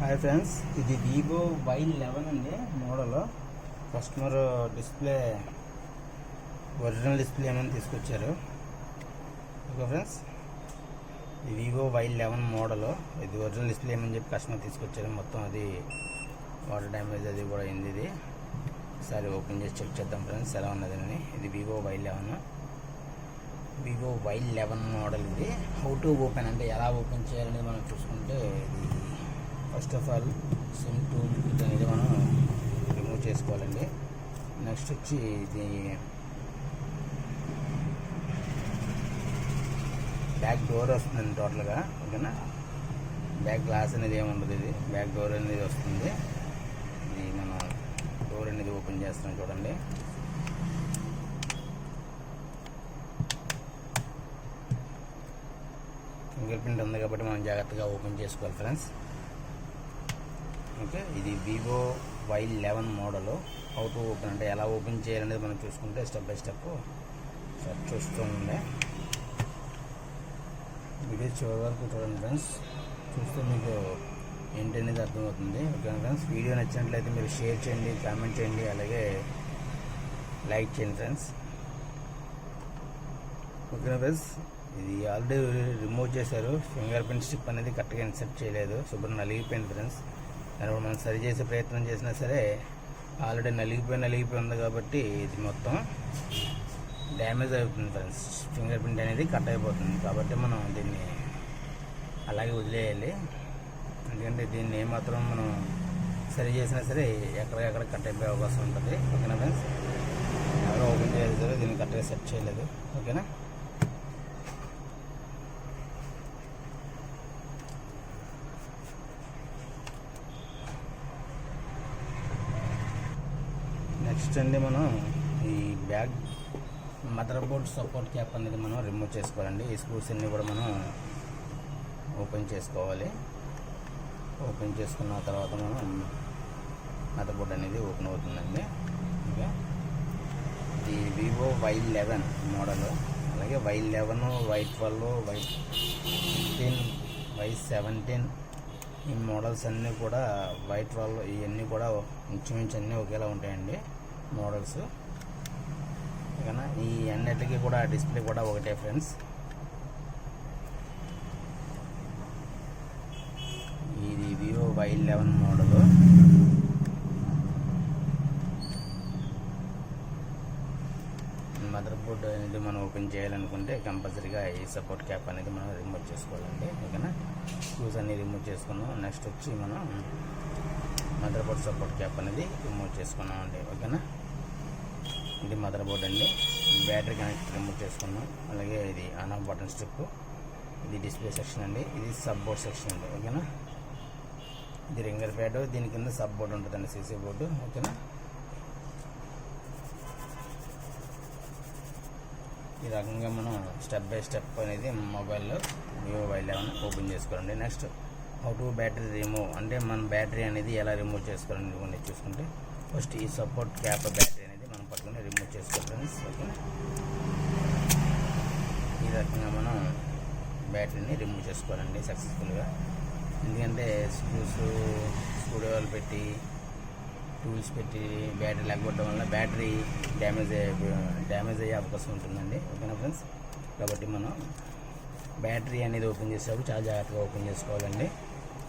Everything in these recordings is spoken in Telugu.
హాయ్ ఫ్రెండ్స్ ఇది వివో వై లెవెన్ అండి model customer display original display ఏమైనా తీసుకొచ్చారు? ఓకే ఫ్రెండ్స్ ఇది వివో వై లెవెన్ మోడల్ ఇది ఒరిజినల్ డిస్ప్లే ఏమని చెప్పి కస్టమర్ తీసుకొచ్చారు. మొత్తం అది వాటర్ డ్యామేజ్ అది కూడా అయింది ఇది. ఒకసారి ఓపెన్ చేసి చెక్ చేద్దాం ఫ్రెండ్స్ ఎలా ఉన్నదని ఇది Vivo Y eleven Vivo Y eleven model ఇది. హౌ టు ఓపెన్ అంటే ఎలా ఓపెన్ చేయాలనేది మనం చూసుకుంటే ఇది first of all SIM tool అనేది మనం రిమూవ్ చేసుకోవాలండి. నెక్స్ట్ వచ్చి ఇది బ్యాక్ డోర్ వస్తుందండి టోటల్గా ఓకేనా? బ్యాక్ గ్లాస్ అనేది ఏమి ఉండదు ఇది. బ్యాక్ డోర్ అనేది వస్తుంది. ఇది మనం డోర్ అనేది ఓపెన్ చేస్తున్నాం చూడండి. ఫింగర్ ప్రింట్ ఉంది కాబట్టి మనం జాగ్రత్తగా ఓపెన్ చేసుకోవాలి ఫ్రెండ్స్ ఓకే ఇది Vivo Y eleven model. How to open అంటే ఎలా ఓపెన్ చేయాలనేది మనం చూసుకుంటే స్టెప్ బై స్టెప్ సార్ చూస్తూ ఉండే. వీడియో చివరి వరకు చూడండి ఫ్రెండ్స్ చూస్తే మీకు ఏంటనేది అర్థమవుతుంది. ఓకే ఫ్రెండ్స్ వీడియో నచ్చినట్లయితే మీరు షేర్ చేయండి కామెంట్ చేయండి అలాగే లైక్ చేయండి ఫ్రెండ్స్ ఓకేనా ఫ్రెండ్స్ ఇది ఆల్రెడీ రిమూవ్ చేశారు. ఫింగర్ ప్రింట్ స్టిప్ అనేది కరెక్ట్గా ఇన్సెప్ట్ చేయలేదు. శుభ్రం నలిగిపోయింది ఫ్రెండ్స్ దాన్ని మనం సరి చేసే ప్రయత్నం చేసినా సరే ఆల్రెడీ నలిగిపోయి నలిగిపోయి ఉంది కాబట్టి ఇది మొత్తం డ్యామేజ్ అవుతుంది ఫ్రెండ్స్. ఫింగర్ ప్రింట్ అనేది కట్ అయిపోతుంది కాబట్టి మనం దీన్ని అలాగే వదిలేయాలి. ఎందుకంటే దీన్ని ఏమాత్రం మనం సరి చేసినా సరే ఎక్కడికక్కడ కట్ అయిపోయే అవకాశం ఉంటుంది. ఓకేనా ఫ్రెండ్స్? ఎవరో ఓపెన్ చేయలేదు దీన్ని కరెక్ట్గా సెట్ చేయలేదు. ఓకేనా? నెక్స్ట్ అండి మనం ఈ back mother board support cap అనేది మనం రిమూవ్ చేసుకోవాలండి. ఈ స్క్రూస్ అన్ని కూడా మనం ఓపెన్ చేసుకోవాలి. ఓపెన్ చేసుకున్న తర్వాత మనం మదర్ బోర్డ్ అనేది ఓపెన్ అవుతుందండి. ఓకే. ఇది వివో వై లెవెన్ మోడల్ అలాగే Y eleven Y twelve Y fifteen Y seventeen ఈ మోడల్స్ అన్నీ కూడా వై ట్వెల్వ్ ఇవన్నీ కూడా ఇంచుమించు అన్నీ ఒకేలా ఉంటాయండి. మోడల్స్. ఓకేనా? ఈ అన్నిటికీ కూడా డిస్ప్లే కూడా ఒకటే ఫ్రెండ్స్. ఇది Vivo Y eleven model. Mother board అనేది మనం ఓపెన్ చేయాలనుకుంటే కంపల్సరీగా ఈ సపోర్ట్ క్యాప్ అనేది మనం రిమూవ్ చేసుకోవాలండి. ఓకేనా? షూస్ అన్ని రిమూవ్ చేసుకున్నాం. నెక్స్ట్ వచ్చి మనం మదర్ బోర్డ్ సపోర్ట్ క్యాప్ అనేది రిమూవ్ చేసుకున్నామండి. ఓకేనా? ఇది మదర్ బోర్డ్ అండి. బ్యాటరీ కనెక్ట్ రిమూవ్ చేసుకున్నాం. అలాగే ఇది ఆన్ ఆఫ్ బటన్ స్ట్రిప్. ఇది డిస్ప్లే సెక్షన్ అండి. ఇది సబ్ బోర్డ్ సెక్షన్ అండి. ఓకేనా? ఇది రింగర్ ప్యాడ్. దీని కింద సబ్ బోర్డు ఉంటుందండి సీసీ బోర్డు. ఓకేనా? ఈ రకంగా మనం స్టెప్ బై స్టెప్ అనేది మొబైల్లో వివో వై లెవెన్ ఓపెన్ చేసుకోవాలండి. Next how to battery remove. అంటే మన బ్యాటరీ అనేది ఎలా రిమూవ్ చేసుకోవాలని చూసుకుంటే ఫస్ట్ ఈ సపోర్ట్ క్యాప్ బ్యాటరీ పట్టుకుని రిమూవ్ చేసుకోవాలి ఫ్రెండ్స్ ఓకే ఈ రకంగా మనం బ్యాటరీని రిమూవ్ చేసుకోవాలండి సక్సెస్ఫుల్గా ఎందుకంటే స్క్రూస్ స్క్రూ పెట్టి టూల్స్ పెట్టి బ్యాటరీ లేకపోవడం వల్ల బ్యాటరీ డ్యామేజ్ అయ్యే డ్యామేజ్ అయ్యే అవకాశం ఉంటుందండి ఓకేనా ఫ్రెండ్స్ కాబట్టి మనం బ్యాటరీ అనేది ఓపెన్ చేసేటప్పుడు చాలా జాగ్రత్తగా ఓపెన్ చేసుకోవాలండి.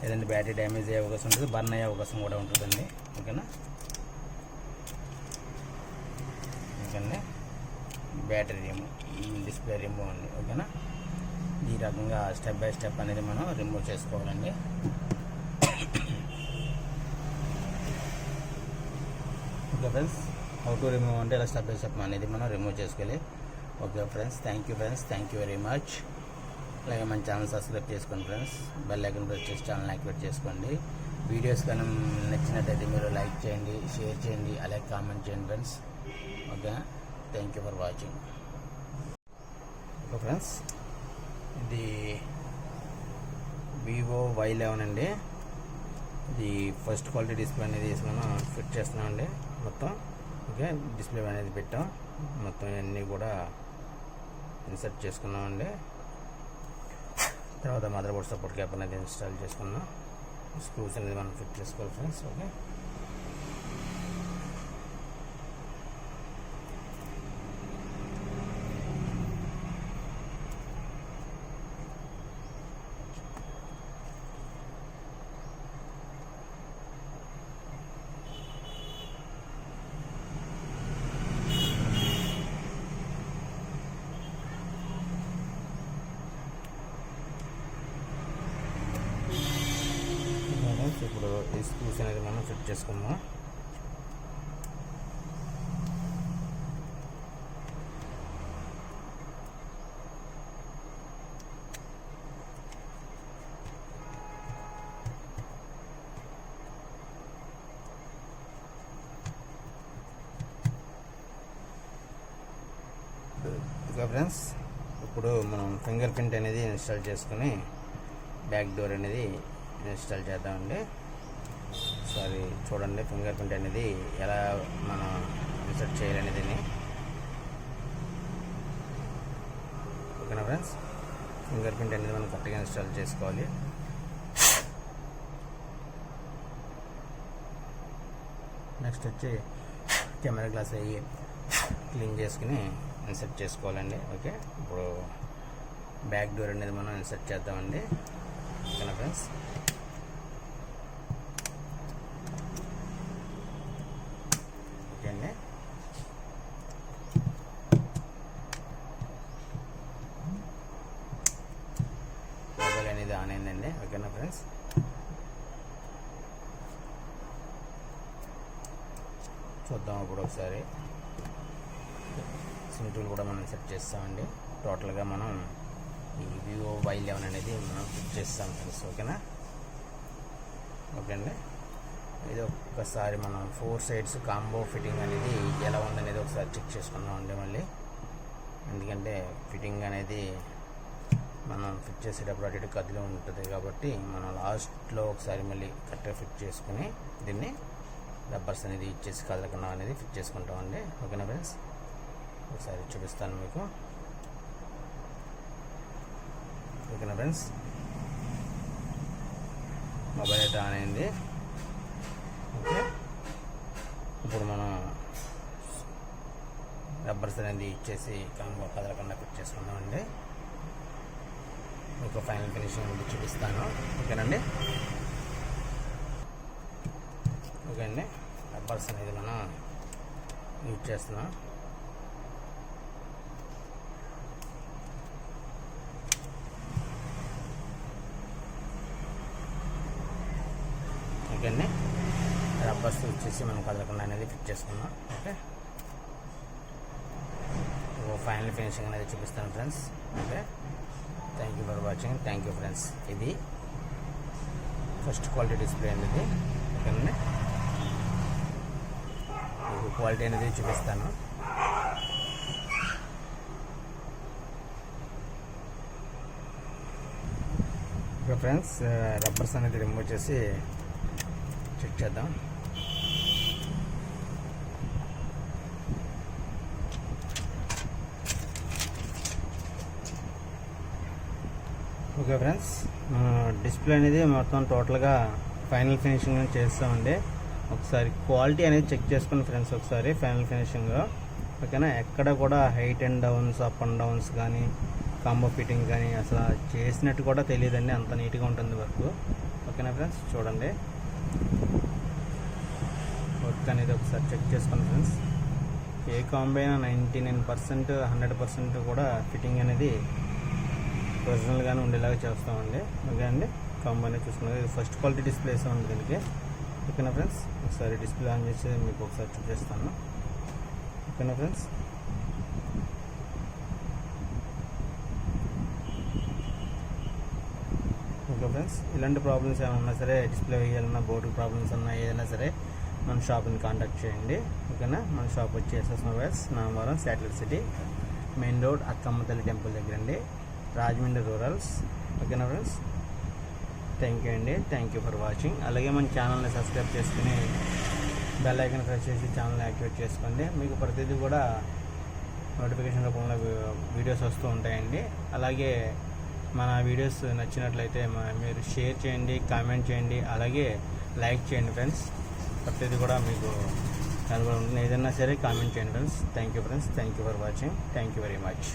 లేదంటే బ్యాటరీ డ్యామేజ్ అయ్యే అవకాశం ఉంటుంది బర్న్ అయ్యే అవకాశం కూడా ఉంటుందండి ఓకేనా బ్యాటరీ రిమూవ్ డిస్ప్లే రిమూవ్ అండి ఓకేనా? ఈ రకంగా స్టెప్ బై స్టెప్ అనేది మనం రిమూవ్ చేసుకోవాలండి. Okay friends how to remove అంటే ఇలా స్టెప్ బై స్టెప్ అనేది మనం రిమూవ్ చేసుకోవాలి. Okay friends thank you friends thank you very much అలాగే మన ఛానల్ సబ్స్క్రైబ్ చేసుకోండి ఫ్రెండ్స్ బెల్ ఐకన్ ప్రెస్ చేసి ఛానల్ యాక్టివేట్ చేసుకోండి. వీడియోస్ కానీ నచ్చినట్టయితే మీరు లైక్ చేయండి షేర్ చేయండి అలాగే కామెంట్ చేయండి friends okay thank you for watching okay friends ఇది వివో వై లెవెన్ అండి. ఇది ఫస్ట్ క్వాలిటీ డిస్ప్లే అనేది వేసి మనం ఫిట్ చేస్తున్నామండి మొత్తం ఓకే డిస్ప్లే అనేది పెట్టాం. మొత్తం ఇవన్నీ కూడా ఇన్సర్ట్ చేసుకున్నామండి తర్వాత మదర్ బోర్డ్ సపోర్ట్ క్యాప్ అనేది ఇన్స్టాల్ చేసుకున్నాం. స్క్రూస్ అనేది మనం ఫిట్ చేసుకోవాలి ఫ్రెండ్స్ ఓకే ఫ్రెండ్స్ ఇప్పుడు ఈ స్క్రూస్ అనేది మనం ఫిట్ చేసుకుందాం. ఫ్రెండ్స్ ఇప్పుడు మనం ఫింగర్ ప్రింట్ అనేది ఇన్స్టాల్ చేసుకుని బ్యాక్ డోర్ అనేది ఇన్స్టాల్ చేద్దామండి. ఒకసారి చూడండి ఫింగర్ ప్రింట్ అనేది ఎలా మనం ఇన్సర్ట్ చేయాలనేది ఓకేనా ఫ్రెండ్స్? ఫింగర్ ప్రింట్ అనేది మనం కరెక్ట్గా ఇన్స్టాల్ చేసుకోవాలి. నెక్స్ట్ వచ్చి కెమెరా గ్లాస్ అయ్యి క్లీన్ చేసుకుని ఇన్సర్ట్ చేసుకోవాలండి. ఓకే? ఇప్పుడు బ్యాక్ డోర్ అనేది మనం ఇన్సర్ట్ చేద్దామండి. ఓకేనా ఫ్రెండ్స్ ఓకే అండి మొబైల్ అనేది ఆన్ అయిందండి. ఓకేనా ఫ్రెండ్స్? చూద్దాం ఇప్పుడు ఒకసారి. సింటూల్ కూడా మనం సెట్ చేస్తామండి. టోటల్గా మనం ఈ వివో వై లెవెన్ అనేది మనం ఫిట్ చేస్తాం ఫ్రెండ్స్. ఓకేనా? ఓకే అండి ఇది ఒక్కసారి మనం ఫోర్ సైడ్స్ కాంబో ఫిట్టింగ్ అనేది ఎలా ఉందనేది ఒకసారి చెక్ చేసుకుందాం అండి మళ్ళీ. ఎందుకంటే ఫిట్టింగ్ అనేది మనం ఫిట్ చేసేటప్పుడు అటు ఇటు కదిలి ఉంటుంది కాబట్టి మనం లాస్ట్లో ఒకసారి మళ్ళీ కరెక్ట్గా ఫిట్ చేసుకుని దీన్ని రబ్బర్స్ అనేది ఇచ్చేసి కదలకుండా అనేది ఫిట్ చేసుకుంటామండి. ఓకేనా ఫ్రెండ్స్? ఒకసారి చూపిస్తాను మీకు. ఓకేనా ఫ్రెండ్స్? మొబైల్ అయితే ఆన్ అయింది. ఓకే. ఇప్పుడు మనం రబ్బర్స్ అనేది ఇచ్చేసి కదలకుండా ఫిట్ మీకు ఫైనల్ ఫినిషింగ్ అనేది చూపిస్తాను. ఓకేనండి? ఓకే అండి రబ్బర్స్ అనేది మనం యూజ్ చేస్తున్నాం. ఓకే అండి రబ్బర్స్ వచ్చేసి మనం కదలకుండా అనేది ఫిట్ చేసుకున్నాం. ఓకే? ఫైనల్ ఫినిషింగ్ అనేది చూపిస్తాను friends. Okay? Thank you for watching thank you friends ఇది ఫస్ట్ క్వాలిటీ డిస్ప్లే అనేది. ఓకేనండి మీకు క్వాలిటీ అనేది చూపిస్తాను. ఫ్రెండ్స్ రబ్బర్స్ అనేది రిమూవ్ చేసి చెక్ చేద్దాం. Okay friends. డిస్ప్లే అనేది మొత్తం టోటల్గా ఫైనల్ ఫినిషింగ్ చేస్తామండి. ఒకసారి క్వాలిటీ అనేది చెక్ చేసుకుని ఫ్రెండ్స్ ఒకసారి ఫైనల్ ఫినిషింగ్లో ఓకేనా? ఎక్కడ కూడా height and downs up and downs కానీ కాంబో ఫిట్టింగ్ కానీ అసలు చేసినట్టు కూడా తెలియదండి. అంత నీట్గా ఉంటుంది వర్క్. ఓకేనా ఫ్రెండ్స్? చూడండి. వర్క్ అనేది ఒకసారి చెక్ చేసుకోండి ఫ్రెండ్స్. ఏ కాంబో అయినా ninety nine percent hundred percent కూడా ఫిట్టింగ్ అనేది ఒరిజినల్గానే ఉండేలాగా చేస్తామండి. ఓకే అండి? కాంబో అనేది ఇది ఫస్ట్ క్వాలిటీ డిస్ప్లేస్ ఉంది దీనికి? ఓకేనా ఫ్రెండ్స్? ఒకసారి డిస్ప్లే ఆన్ చేసి మీకు ఒకసారి చూపిస్తాను ఓకేనా ఫ్రెండ్స్? ఓకే ఫ్రెండ్స్ ఇలాంటి ప్రాబ్లమ్స్ ఏమన్నా సరే డిస్ప్లే వేయాలన్నా బోర్డు ప్రాబ్లమ్స్ ఉన్నా ఏదైనా సరే మన షాప్ని కాంటాక్ట్ చేయండి. ఓకేనా మన షాప్ వచ్చి SS mobiles Namavaram satellite city main road Akkamma Talli temple దగ్గర అండి. రాజమండ్రి రూరల్స్ ఓకేనా ఫ్రెండ్స్ థ్యాంక్ యూ అండి. థ్యాంక్ యూ ఫర్ వాచింగ్ అలాగే మన ఛానల్ని సబ్స్క్రైబ్ చేసుకుని బెల్ ఐకన్ ప్రెస్ చేసి ఛానల్ని యాక్టివేట్ చేసుకోండి. మీకు ప్రతిదీ కూడా నోటిఫికేషన్ రూపంలో వీడియోస్ వస్తూ ఉంటాయండి. అలాగే మన వీడియోస్ నచ్చినట్లయితే మీరు షేర్ చేయండి కామెంట్ చేయండి అలాగే లైక్ చేయండి ఫ్రెండ్స్ ప్రతిదీ కూడా మీకు కనబడి ఏదైనా సరే కామెంట్ చేయండి friends thank you friends thank you for watching thank you very much